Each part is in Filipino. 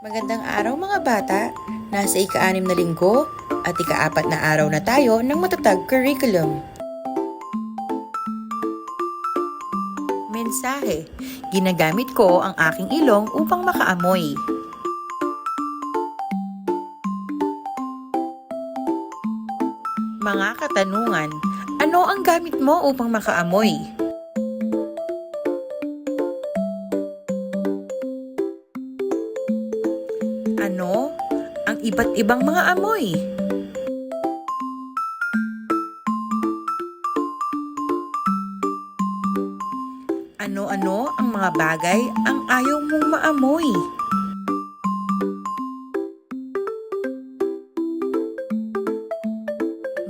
Magandang araw mga bata! Nasa ika-anim na linggo at ika-apat na araw na tayo ng matatag curriculum. Mensahe. Ginagamit ko ang aking ilong upang makaamoy. Mga katanungan. Ano ang gamit mo upang makaamoy? Iba't ibang mga amoy? Ano-ano ang mga bagay ang ayaw mong maamoy?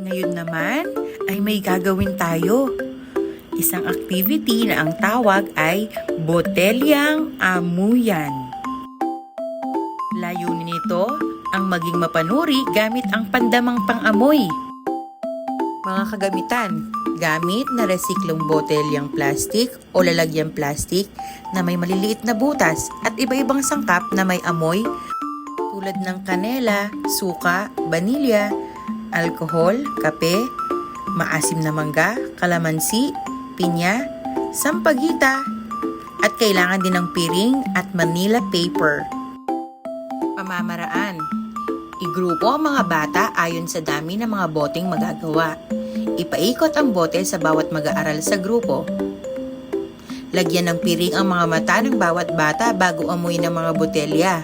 Ngayon naman ay may gagawin tayo. Isang activity na ang tawag ay Botelyang Amuyan. Maging mapanuri gamit ang pandamang pangamoy. Mga kagamitan, gamit na resiklong botelyang plastik o lalagyang plastik na may maliliit na butas at iba-ibang sangkap na may amoy tulad ng kanela, suka, vanilya, alkohol, kape, maasim na mangga, kalamansi, pinya, sampagita, at kailangan din ng piring at manila paper. Pamamaraan. Igrupo ang mga bata ayon sa dami ng mga boteng magagawa. Ipaikot ang bote sa bawat mag-aaral sa grupo. Lagyan ng piring ang mga mata ng bawat bata bago amoy ng mga botelya.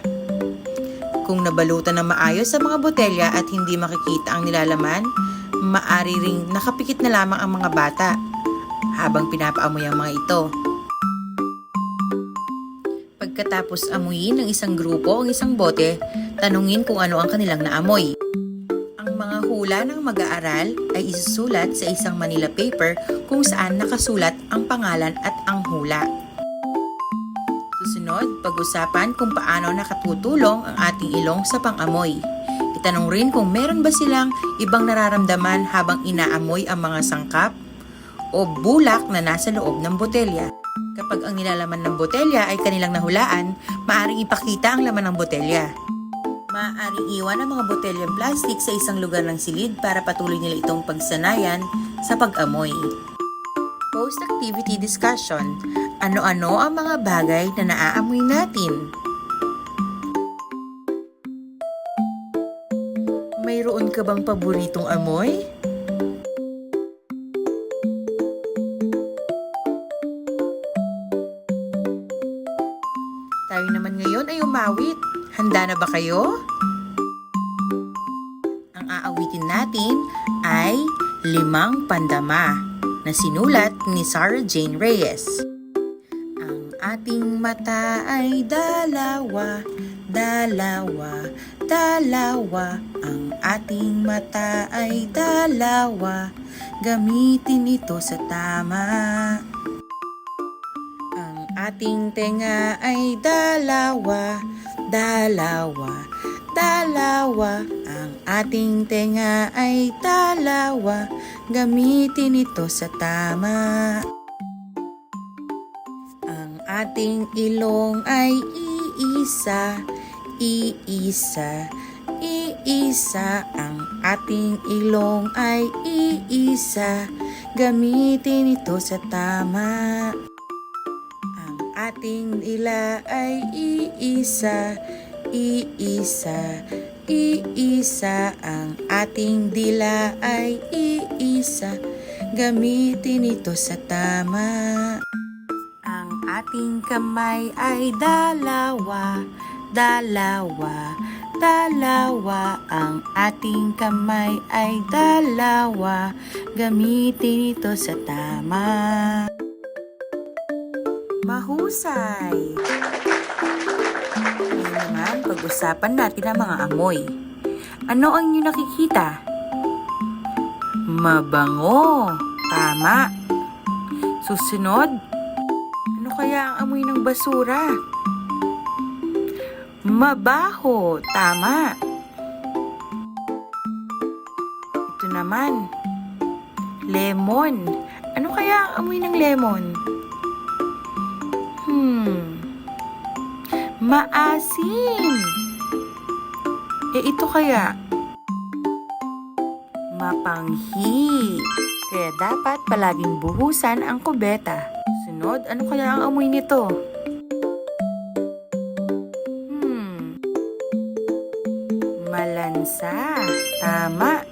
Kung nabalutan ng maayos sa mga botelya at hindi makikita ang nilalaman, maari ring nakapikit na lamang ang mga bata habang pinapaamoy ang mga ito. Pagkatapos amuyin ng isang grupo ang isang bote, tanungin kung ano ang kanilang naamoy. Ang mga hula ng mag-aaral ay isusulat sa isang Manila paper kung saan nakasulat ang pangalan at ang hula. Susunod, pag-usapan kung paano nakatutulong ang ating ilong sa pangamoy. Itanong rin kung meron ba silang ibang nararamdaman habang inaamoy ang mga sangkap o bulak na nasa loob ng botelya. Kapag ang nilalaman ng botelya ay kanilang nahulaan, maaaring ipakita ang laman ng botelya. Maaaring iwan ang mga botelyang plastik sa isang lugar ng silid para patuloy nila itong pagsanayan sa pag-amoy. Post-activity discussion. Ano-ano ang mga bagay na naaamoy natin? Mayroon ka bang paboritong amoy? Tayo naman ngayon ay umawit. Handa na ba kayo? Ang aawitin natin ay Limang Pandama na sinulat ni Sarah Jane Reyes. Ang ating mata ay dalawa, dalawa, dalawa. Ang ating mata ay dalawa, gamitin ito sa tama. Ang ating tenga ay dalawa, dalawa, dalawa. Ang ating tenga ay dalawa, gamitin ito sa tama. Ang ating ilong ay iisa, iisa, iisa. Ang ating ilong ay iisa, gamitin ito sa tama. Ating dila ay iisa, iisa, iisa. Ang ating dila ay iisa, gamitin ito sa tama. Ang ating kamay ay dalawa, dalawa, dalawa. Ang ating kamay ay dalawa, gamitin ito sa tama. Mahusay! Ngayon naman, pag-usapan natin ang mga amoy. Ano ang inyong nakikita? Mabango! Tama! Susunod, ano kaya ang amoy ng basura? Mabaho! Tama! Ito naman, lemon. Ano kaya ang amoy ng lemon? Hmm. Maasim. Eh ito kaya? Mapanghi. Kaya dapat palaging buhusan ang kubeta. Sunod, ano kaya ang amoy nito? Hmm. Malansa. Tama.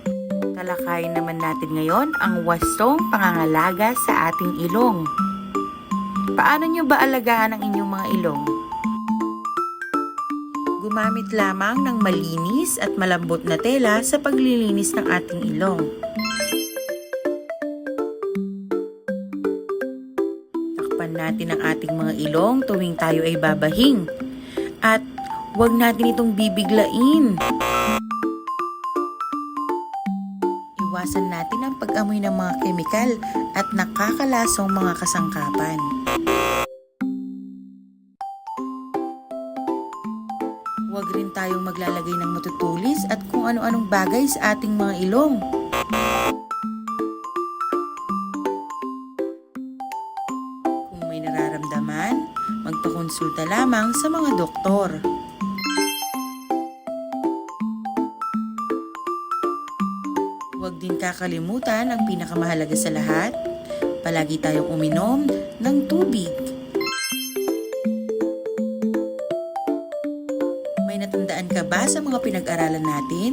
Talakayin naman natin ngayon ang wastong pangangalaga sa ating ilong. Paano nyo ba alagaan ang inyong mga ilong? Gumamit lamang ng malinis at malambot na tela sa paglilinis ng ating ilong. Takpan natin ang ating mga ilong tuwing tayo ay babahing. At huwag natin itong bibiglain. Iwasan natin ang pag-amoy ng mga kemikal at nakakalasong mga kasangkapan. Huwag rin tayong maglalagay ng matutulis at kung ano-anong bagay sa ating mga ilong. Kung may nararamdaman, magpakonsulta lamang sa mga doktor. Din kakalimutan ang pinakamahalaga sa lahat, palagi tayong uminom ng tubig. May natandaan ka ba sa mga pinag-aralan natin?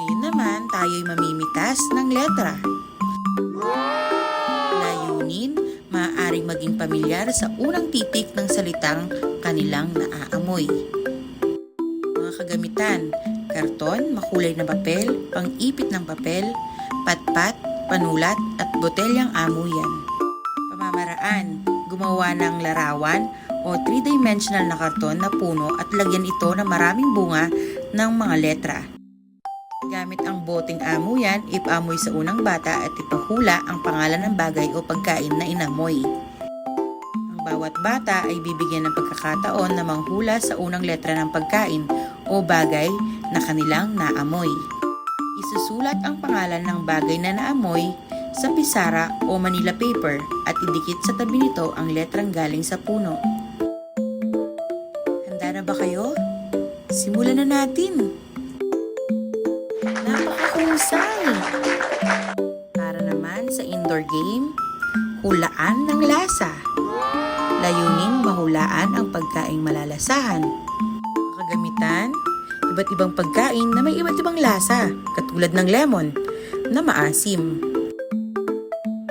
Ngayon naman, tayo'y mamimitas ng letra. Layunin, maaaring maging pamilyar sa unang titik ng salitang kanilang naaamoy. Mga kagamitan, karton, makulay na papel, pang-ipit ng papel, patpat, panulat, at botelyang amuyan. Pamamaraan, gumawa ng larawan o three-dimensional na karton na puno at lagyan ito ng maraming bunga ng mga letra. Gamit ang boteng amuyan, ipamoy sa unang bata at ipahula ang pangalan ng bagay o pagkain na inamoy. Ang bawat bata ay bibigyan ng pagkakataon na manghula sa unang letra ng pagkain o bagay na kanilang naamoy. Isusulat ang pangalan ng bagay na naamoy sa pisara o Manila paper at idikit sa tabi nito ang letrang galing sa puno. Handa na ba kayo? Simulan na natin! Napakahusay! Para naman sa indoor game, hulaan ng lasa. Layunin mahulaan ang pagkaing malalasahan. Kagamitan, iba't ibang pagkain na may iba't ibang lasa, katulad ng lemon, na maasim.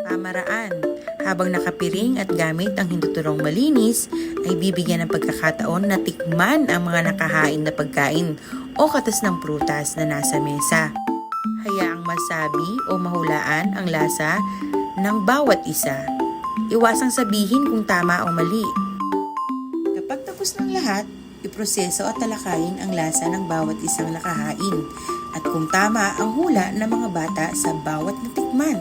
Pamaraan, habang nakapiring at gamit ang hinduturong malinis, ay bibigyan ng pagkakataon na tikman ang mga nakahain na pagkain o katas ng prutas na nasa mesa. Hayaang masabi o mahulaan ang lasa ng bawat isa. Iwasang sabihin kung tama o mali. Kapag tapos ng lahat, iproseso at talakayin ang lasa ng bawat isang nakahain at kung tama ang hula ng mga bata sa bawat natikman.